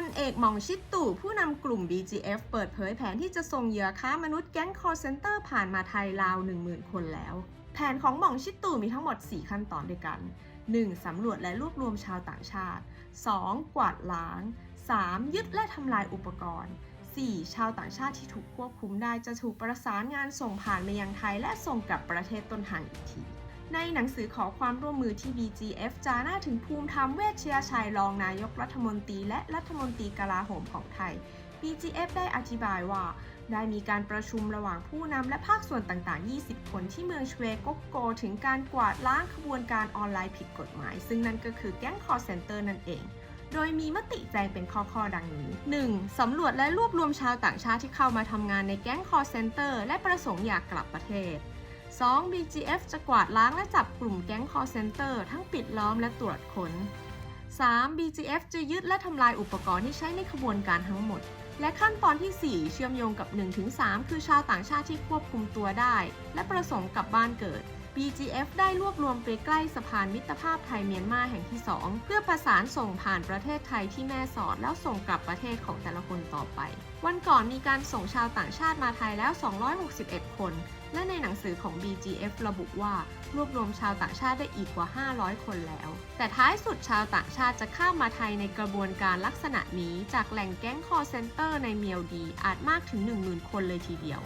พันเอกหม่องชิดตู่ผู้นำกลุ่ม BGF เปิดเผยแผนที่จะส่งเหยื่อค้ามนุษย์แก๊ง call center ผ่านมาไทยราว 10,000 คนแล้ว แผนของหม่องชิดตู่มีทั้งหมด 4 ขั้นตอนด้วยกัน 1. สำรวจและรวบรวมชาวต่างชาติ 2. กวาดล้าง 3. ยึดและทำลายอุปกรณ์ 4. ชาวต่างชาติที่ถูกควบคุมได้จะถูกประสานงานส่งผ่านมายังไทยและส่งกลับประเทศต้นทางอีกที ในหนังสือขอความร่วมมือที่ BGF จาหน้าถึงภูมิธรรมเวชยชัยรองนายกรัฐมนตรีและรัฐมนตรีกลาโหมของไทย BGF ได้อธิบายว่า ได้มีการประชุมระหว่างผู้นำและภาคส่วนต่างๆ 20 คนที่เมืองชเวโกโก ถึงการกวาดล้างขบวนการออนไลน์ผิดกฎหมาย ซึ่งนั่นก็คือแก๊ง call center นั่นเองโดยมีมติแจงเป็นข้อๆ ดังนี้ 1. สำรวจและรวบรวมชาวต่างชาติที่เข้ามาทำงานในแก๊ง call center และประสงค์อยากกลับประเทศ 2. BGF จะกวาดล้างและจับกลุ่มแก๊ง call center ทั้งปิดล้อมและตรวจค้น 3. BGF จะยึดและทำลายอุปกรณ์ที่ใช้ในขบวนการทั้งหมด และขั้นตอนที่ 4 เชื่อมโยงกับ 1-3 คือชาวต่างชาติที่ควบคุมตัวได้ และประสงค์กลับบ้านเกิด BGF ได้รวบรวมไปใกล้สะพานมิตรภาพไทยเมียนมาแห่งที่ 2 เพื่อประสานส่งผ่านประเทศไทยที่แม่สอดแล้วส่งกลับประเทศของแต่ละคนต่อไป วันก่อนมีการส่งชาวต่างชาติมาไทยแล้ว 261 คน และในหนังสือของ BGF ระบุว่ารวบรวมชาวต่างชาติได้อีกกว่า 500 คนแล้ว แต่ท้ายสุดชาวต่างชาติจะข้ามมาไทยในกระบวนการลักษณะนี้ จากแหล่งแก๊ง call center ในเมียวดีอาจมากถึง 10,000 คนเลยทีเดียว